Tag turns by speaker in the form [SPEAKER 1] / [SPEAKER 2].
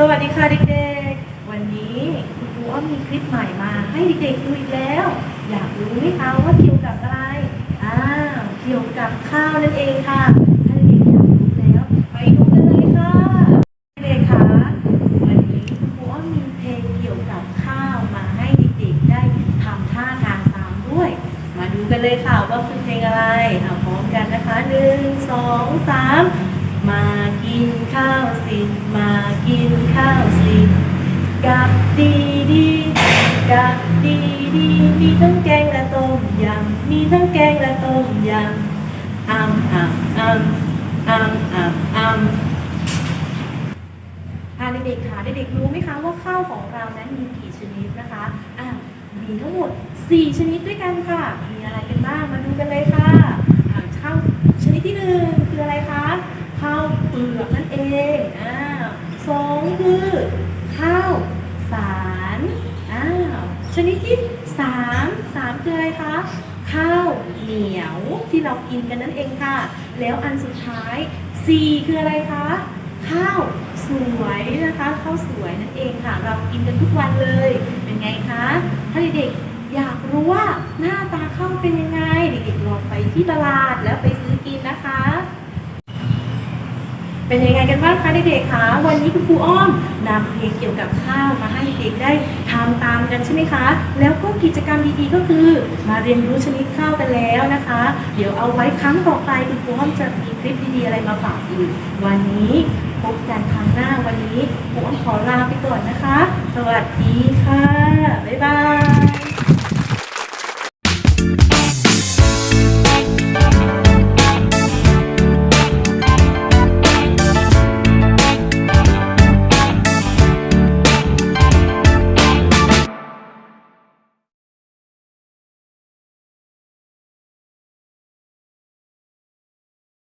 [SPEAKER 1] สวัสดีค่ะเด็กๆ วันนี้คุณครูอ้อมมีคลิปใหม่มา ให้เด็กๆดูอีกแล้ว อยากรู้ไหมคะว่าเกี่ยวกับอะไร อ้าว เกี่ยวกับข้าวนั่นเองค่ะถ้าเด็กๆอยากรู้แล้วไปดูกันเลยค่ะเด็กๆคะวันนี้คุณครูอ้อมมีเพลงเกี่ยวกับข้าวมาให้เด็กๆได้ทำท่าทางตามด้วย มาดูกันเลยค่ะว่าคือเพลงอะไรเอาพร้อมกันนะคะหนึ่งสองสาม สิมากินข้าวสิกับดีดีกับดีดีมีทั้งแกงและต้มยำมีทั้งแกงและต้มยำอัมอัมอัมอัมอัมอัมอ่าเด็กๆค่ะเด็กๆรู้ไหมคะว่าข้าวของเรานั้นมีกี่ชนิดนะคะอ่ามีทั้งหมด 4 ชนิดด้วยกันค่ะ มีอะไรกันบ้างมาดูกันเลยค่ะข้าวชนิดที่หนึ่งคืออะไรคะข้าวเปลือก งอ่าสองคือข้าวสารอ้าวชนิดที่สามสามคืออะไรคะข้าวเหนียวที่เรากินกันนั่นเองค่ะ แล้วอันสุดท้ายสี่คืออะไรคะข้าวสวยนะคะข้าวสวยนั่นเองค่ะ เรากินกันทุกวันเลย เป็นไงคะ ถ้าเด็กๆอยากรู้ว่าหน้าตาข้าวเป็นยังไง เด็กๆลองไปที่ตลาดแล้วไปซอกินนะคะ เป็นยังไงกันบ้างคะเด็กๆคะวันนี้คุณครูอ้อมนำเพลงเกี่ยวกับข้าวมาให้เด็กได้ทำตามกันใช่ไหมคะ แล้วก็กิจกรรมดีๆก็คือ มาเรียนรู้ชนิดข้าวกันแล้วนะคะ เดี๋ยวเอาไว้ครั้งต่อไปคุณครูอ้อมจะมีคลิปดีๆอะไรมาฝากอีก วันนี้พบกันครั้งหน้าวันนี้ครูอ้อมขอลาไปก่อนนะคะ สวัสดีค่ะบ๊ายบาย